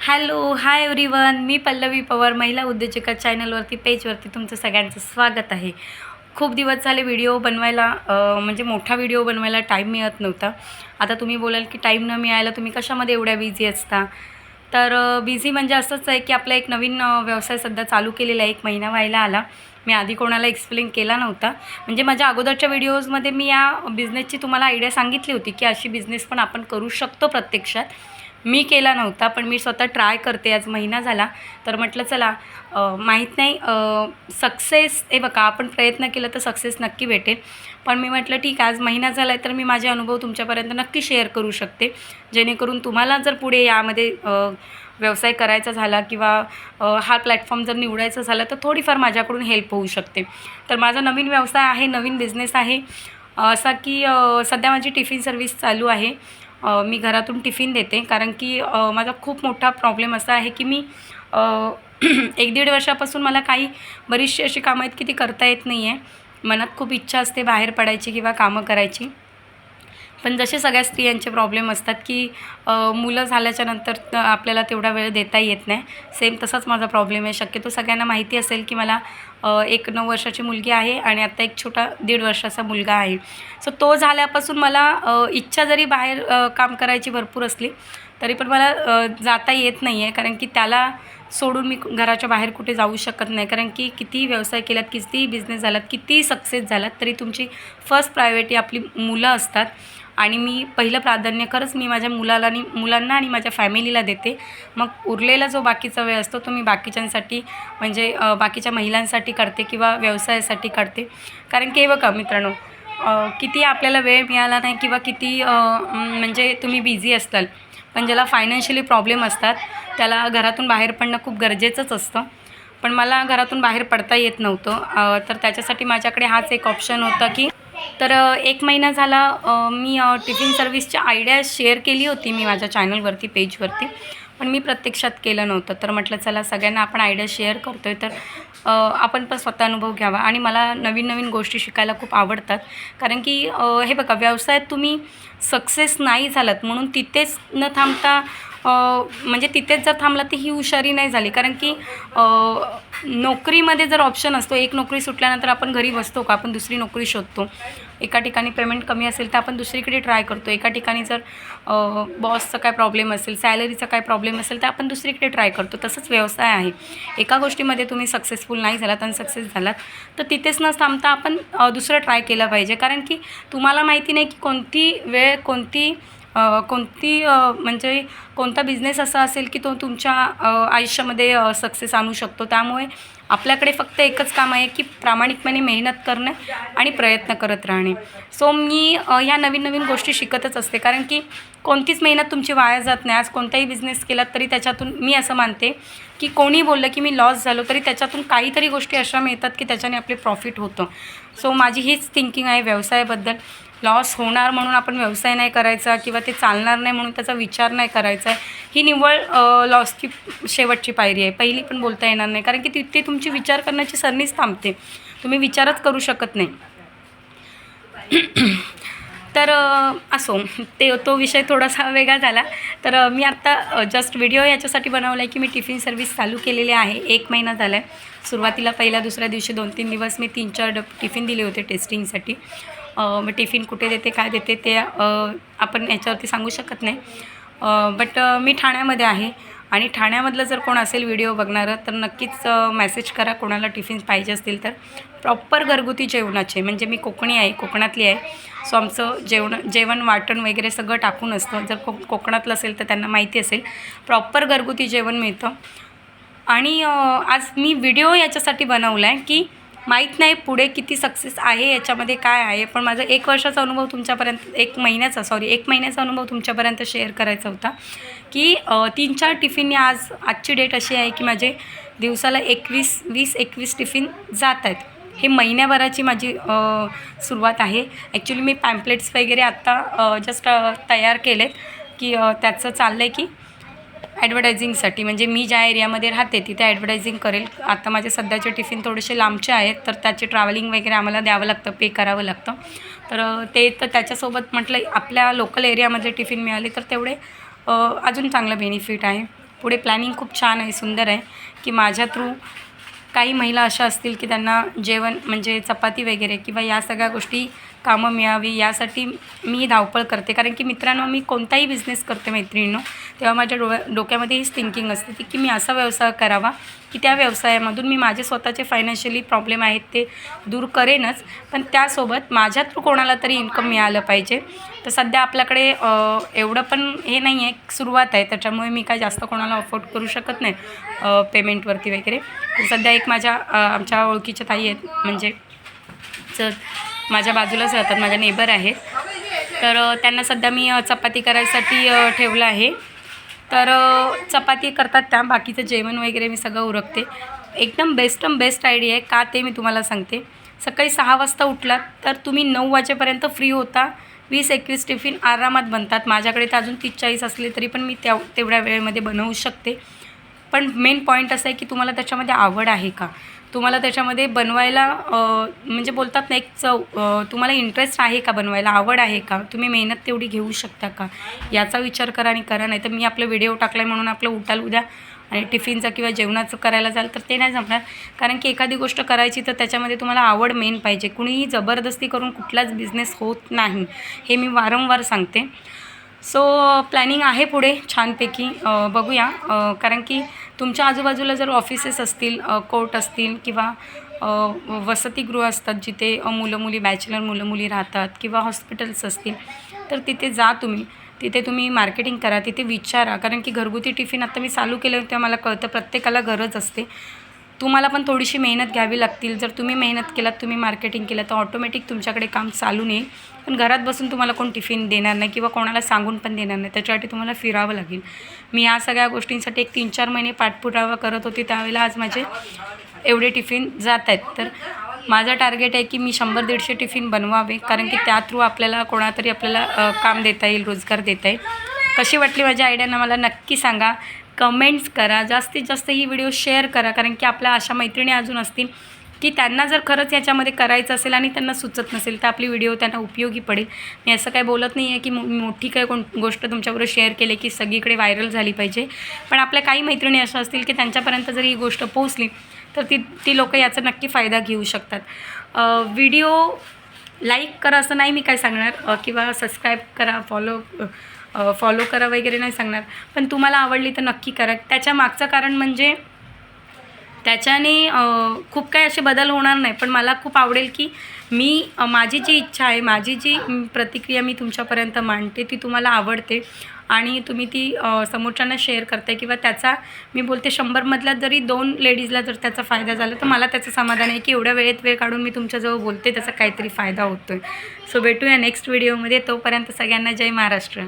Hello hi everyone मी पल्लवी पवार महिला उद्योजका चॅनलवरती पेजवरती तुमचं सगळ्यांचं स्वागत आहे. खूप दिवस झाले व्हिडिओ बनवायला म्हणजे मोठा व्हिडिओ बनवायला टाईम मिळत नव्हता. आता तुम्ही बोलाल की टाईम न मिळायला तुम्ही कशामध्ये एवढ्या बिझी असता? तर बिझी म्हणजे असंच आहे की आपला एक नवीन व्यवसाय सध्या चालू केलेला आहे. एक महिना व्हायला आला. मी आधी कोणाला एक्सप्लेन केला नव्हता. म्हणजे माझ्या अगोदरच्या व्हिडिओजमध्ये मी या बिझनेसची तुम्हाला आयडिया सांगितली होती की अशी बिझनेस पण आपण करू शकतो प्रत्यक्षात. मी केला नव्हता पण मी स्वतः ट्राय करते. आज महिना झाला तर म्हटलं चला माहीत नाही सक्सेस हे बघा आपण प्रयत्न केला तर सक्सेस नक्की भेटेल. पण मी म्हटलं ठीक आहे आज महिना झाला आहे तर मी माझे अनुभव तुमच्यापर्यंत नक्की शेअर करू शकते. जेणेकरून तुम्हाला जर पुढे यामध्ये व्यवसाय करायचा झाला किंवा हा प्लॅटफॉर्म जर निवडायचा झाला तर थोडीफार माझ्याकडून हेल्प होऊ शकते. तर माझा नवीन व्यवसाय आहे नवीन बिझनेस आहे. असा की सध्या माझी टिफिन सर्व्हिस चालू आहे. मी घरातून टिफिन देते. कारण की माझा खूप मोठा प्रॉब्लेम असा आहे की मी एक दीड वर्षापासून मला काही बरीचशी अशी कामं आहेत की ती करता येत नाही आहे मनात खूप इच्छा असते बाहेर पडायची किंवा कामं करायची. पण जसे सगळ्या स्त्रियांचे प्रॉब्लेम असतात की मुलं झाल्याच्यानंतर आपल्याला तेवढा वेळ देता येत नाही. सेम तसाच माझा प्रॉब्लेम आहे. शक्यतो सगळ्यांना माहिती असेल की मला एक नऊ वर्षाची मुलगी आहे आणि आता एक छोटा दीड वर्षाचा मुलगा आहे. सो तो झाल्यापासून मला इच्छा जरी बाहेर काम करायची भरपूर असली तरी पण मला जाता येत नाही आहे कारण की त्याला सोडून मी घराच्या बाहेर कुठे जाऊ शकत नाही. कारण की कितीही व्यवसाय केलात कितीही बिझनेस झालात कितीही सक्सेस झालात तरी तुमची फर्स्ट प्रायोरिटी आपली मुलं असतात. आणि मी पहिलं प्राधान्य खरंच मी माझ्या मुलाला आणि मुलांना आणि माझ्या फॅमिलीला देते. मग उरलेला जो बाकीचा वेळ असतो तो मी बाकीच्यांसाठी म्हणजे बाकीच्या महिलांसाठी करते किंवा व्यवसायासाठी करते. कारण की का बघा मित्रांनो किती आपल्याला वेळ मिळाला नाही किंवा किती म्हणजे तुम्ही बिझी असताल पण ज्याला फायनान्शियली प्रॉब्लेम असतात त्याला घरातून बाहेर पडणं खूप गरजेचंच असतं. पण मला घरातून बाहेर पडता येत नव्हतं. तर त्याच्यासाठी माझ्याकडे हाच एक ऑप्शन होता की तर एक महिना झाला मी टिफिन सर्व्हिसची आयडिया शेअर केली होती मी माझ्या चॅनलवरती पेजवरती पण मी प्रत्यक्षात केलं नव्हतं. तर म्हटलं चला सगळ्यांना आपण आयडिया शेअर करतो आहे तर आपण पण स्वतः अनुभव घ्यावा. आणि मला नवीन नवीन गोष्टी शिकायला खूप आवडतात. कारण की हे बघा व्यवसायात तुम्ही सक्सेस नाही झालात म्हणून तिथेच न थांबता म्हणजे तिथेच जर थांबला तर ही हुशारी नाही झाली. कारण की नोकरीमध्ये जर ऑप्शन असतो एक नोकरी सुटल्यानंतर आपण घरी बसतो का? आपण दुसरी नोकरी शोधतो. एका ठिकाणी पेमेंट कमी असेल तर आपण दुसरीकडे ट्राय करतो. एका ठिकाणी जर बॉसचा काय प्रॉब्लेम असेल सॅलरीचा काय प्रॉब्लेम असेल तर आपण दुसरीकडे ट्राय करतो. तसंच व्यवसाय आहे. एका गोष्टीमध्ये तुम्ही सक्सेसफुल नाही झालात अनसक्सेस झालात तर तिथेच न थांबता आपण दुसरं ट्राय केलं पाहिजे. कारण की तुम्हाला माहिती नाही की कोणती वेळ कोणती कोणती म्हणजे कोणता बिझनेस असा असेल की तो तुमच्या आयुष्यामध्ये सक्सेस आणू शकतो. त्यामुळे आपल्याकडे फक्त एकच काम आहे की प्रामाणिकपणे मेहनत करणे आणि प्रयत्न करत राहणे. सो मी ह्या नवीन नवीन गोष्टी शिकतच असते. कारण की कोणतीच मेहनत तुमची वाया जात नाही. आज कोणताही बिझनेस केलात तरी त्याच्यातून मी असं मानते की कोणी बोललं की मी लॉस झालो तरी त्याच्यातून काहीतरी गोष्टी अशा मिळतात की त्याच्याने आपले प्रॉफिट होतं. सो माझी हीच थिंकिंग आहे व्यवसायाबद्दल. लॉस होणार म्हणून आपण व्यवसाय नाही करायचा किंवा ते चालणार नाही म्हणून त्याचा विचार नाही करायचा आहे. ही निव्वळ लॉसची शेवटची पायरी आहे. पहिली पण बोलता येणार नाही. कारण की तिथे तुमची विचार करण्याची सरणीच थांबते. तुम्ही विचारच करू शकत नाही. तर असो. ते तो विषय थोडासा वेगळा झाला. तर मी आत्ता जस्ट व्हिडिओ याच्यासाठी बनवला आहे की मी टिफिन सर्व्हिस चालू केलेली आहे. एक महिना झाला आहे सुरुवातीला पहिल्या दुसऱ्या दिवशी दोन तीन दिवस मी तीन चार डब टिफिन दिले होते टेस्टिंगसाठी मग टिफिन कुठे देते काय देते ते आपण याच्यावरती सांगू शकत नाही. बट मी ठाण्यामध्ये आहे आणि ठाण्यामधलं जर कोण असेल व्हिडिओ बघणारं तर नक्कीच मेसेज करा. कोणाला टिफिन पाहिजे असतील तर. प्रॉपर घरगुती जेवणाचे म्हणजे मी कोकणी आहे कोकणातली आहे. सो आमचं जेवण जेवण वाटण वगैरे सगळं टाकून असतं. जर को कोकणातलं असेल तर त्यांना माहिती असेल. प्रॉपर घरगुती जेवण मिळतं. आणि आज मी व्हिडिओ याच्यासाठी बनवला आहे की माहीत नाही पुढे किती सक्सेस आहे याच्यामध्ये काय आहे. पण माझा एक वर्षाचा अनुभव तुमच्यापर्यंत एक महिन्याचा सॉरी एक महिन्याचा अनुभव तुमच्यापर्यंत शेअर करायचा होता की तीन चार टिफिन आज आजची डेट अशी आहे की माझे दिवसाला एकवीस वीस एकवीस टिफिन जात आहेत. हे महिन्याभराची माझी सुरुवात आहे. ॲक्च्युली मी पॅम्पलेट्स वगैरे आत्ता जस्ट तयार केलेत की त्याचं चाललं आहे की ॲडव्हर्टायझिंगसाठी म्हणजे मी ज्या एरियामध्ये राहते तिथे ॲडव्हर्टायझिंग करेल. आता माझे सध्याचे टिफिन थोडेसे लांबचे आहेत तर त्याचे ट्रॅव्हलिंग वगैरे आम्हाला द्यावं लागतं पे करावं लागतं. तर ते तर त्याच्यासोबत म्हटलं आपल्या लोकल एरियामध्ये टिफिन मिळाले तर तेवढे अजून चांगलं बेनिफिट आहे. पुढे प्लॅनिंग खूप छान आहे सुंदर आहे की माझ्या थ्रू काही महिला अशा असतील की त्यांना जेवण म्हणजे चपाती वगैरे किंवा या सगळ्या गोष्टी कामं मिळावी यासाठी मी धावपळ करते. कारण की मित्रांनो मी कोणताही बिझनेस करते मैत्रिणींनो तेव्हा माझ्या डोळ्या डोक्यामध्ये हीच थिंकिंग असते ती की मी असा व्यवसाय करावा की त्या व्यवसायामधून मी माझे स्वतःचे फायनान्शियली प्रॉब्लेम आहेत ते दूर करेनच. पण त्यासोबत माझ्या थ्रू कोणाला तरी इन्कम मिळालं पाहिजे. तर सध्या आपल्याकडे एवढं पण हे नाही आहे सुरुवात आहे. त्याच्यामुळे मी काय जास्त कोणाला अफोर्ड करू शकत नाही पेमेंटवरती वगैरे. सध्या एक माझ्या आमच्या ओळखीच्या ताई आहेत. म्हणजे माझ्या बाजूलाच राहतात माझ्या नेबर आहेत. तर त्यांना सध्या मी चपाती करायसाठी ठेवलं आहे. तर चपाती करतात त्या बाकीचं जेवण वगैरे मी सगळं उरकते. एकदम बेस्ट बेस्ट आयडिया आहे का ते मी तुम्हाला सांगते. सकाळी सहा वाजता उठलात तर तुम्ही नऊ वाजेपर्यंत फ्री होता. वीस एकवीस टिफिन आरामात बनतात. माझ्याकडे तर अजून तीस चाळीस असले तरी पण मी त्या तेवढ्या वेळेमध्ये बनवू शकते. पण मेन पॉईंट असं आहे की तुम्हाला त्याच्यामध्ये आवड आहे का? तुम्हाला त्याच्यामध्ये बनवायला म्हणजे बोलतात ना एक चव तुम्हाला इंटरेस्ट आहे का बनवायला? आवड आहे का? तुम्ही मेहनत तेवढी घेऊ शकता का? याचा विचार करा आणि करा नाही तर मी आपलं व्हिडिओ टाकला आहे म्हणून आपलं उठाल उद्या आणि टिफिनचं किंवा जेवणाचं करायला जाल तर ते नाही जमणार. कारण की एखादी गोष्ट करायची तर त्याच्यामध्ये तुम्हाला आवड मेन पाहिजे. कुणीही जबरदस्ती करून कुठलाच बिझनेस होत नाही. हे मी वारंवार सांगते. सो प्लॅनिंग आहे पुढे छानपैकी. बघूया. कारण की तुमच्या आजूबाजूला जर ऑफिसेस असतील कोर्ट असतील किंवा वसतिगृह असतात जिथे मुलं मुली बॅचलर मुलं मुली राहतात किंवा हॉस्पिटल्स असतील तर तिथे जा तुम्ही. तिथे तुम्ही मार्केटिंग करा तिथे विचारा. कारण की घरगुती टिफिन आता मी चालू केलं तेव्हा मला कळतं प्रत्येकाला गरज असते. तुम्हाला पण थोडीशी मेहनत घ्यावी लागतील. जर तुम्ही मेहनत केलात तुम्ही मार्केटिंग केलं तर ऑटोमॅटिक तुमच्याकडे काम चालून येईल पण घरात बसून तुम्हाला कोण टिफिन देणार नाही किंवा कोणाला सांगून पण देणार नाही. त्याच्यासाठी तुम्हाला फिरावं लागेल. मी या सगळ्या गोष्टींसाठी एक तीन चार महिने पाठपुरावा करत होते. त्यावेळेला आज माझे एवढे टिफिन जात आहेत. तर माझं टार्गेट आहे की मी शंभर दीडशे टिफिन बनवावे. कारण की त्या थ्रू आपल्याला कोणातरी आपल्याला काम देता येईल रोजगार देता येईल. कशी वाटली माझ्या आयडियानं मला नक्की सांगा. कमेंट्स करा. जास्तीत जास्त ही व्हिडिओ शेअर करा. कारण की आपल्या अशा मैत्रिणी अजून असतील की त्यांना जर खरंच याच्यामध्ये करायचं असेल आणि त्यांना सुचत नसेल तर आपली व्हिडिओ त्यांना उपयोगी पडेल. मी असं काही बोलत नाही आहे की मोठी काय कोण गोष्ट तुमच्याबरोबर शेअर केली की सगळीकडे व्हायरल झाली पाहिजे. पण आपल्या काही मैत्रिणी अशा असतील की त्यांच्यापर्यंत जर ही गोष्ट पोहोचली तर ती ती लोकं याचा नक्की फायदा घेऊ शकतात. व्हिडिओ लाईक करा असं नाही मी काय सांगणार. किंवा सबस्क्राईब करा फॉलो फॉलो करा वगैरे नाही सांगणार. पण तुम्हाला आवडली तर नक्की करा. त्याच्या मागचं कारण म्हणजे त्याच्याने खूप काही असे बदल होणार नाही. पण मला खूप आवडेल की मी माझी जी इच्छा आहे माझी जी प्रतिक्रिया मी तुमच्यापर्यंत मांडते ती तुम्हाला आवडते. आणि तुम्ही ती समोरच्यांना शेअर करताय किंवा त्याचा मी बोलते शंभरमधल्या जरी दोन लेडीजला जर त्याचा फायदा झाला तर मला त्याचं समाधान आहे की एवढ्या वेळेत वेळ काढून मी तुमच्याजवळ बोलते त्याचा काहीतरी फायदा होतो आहे सो भेटूया नेक्स्ट व्हिडिओमध्ये तोपर्यंत सगळ्यांना जय महाराष्ट्र.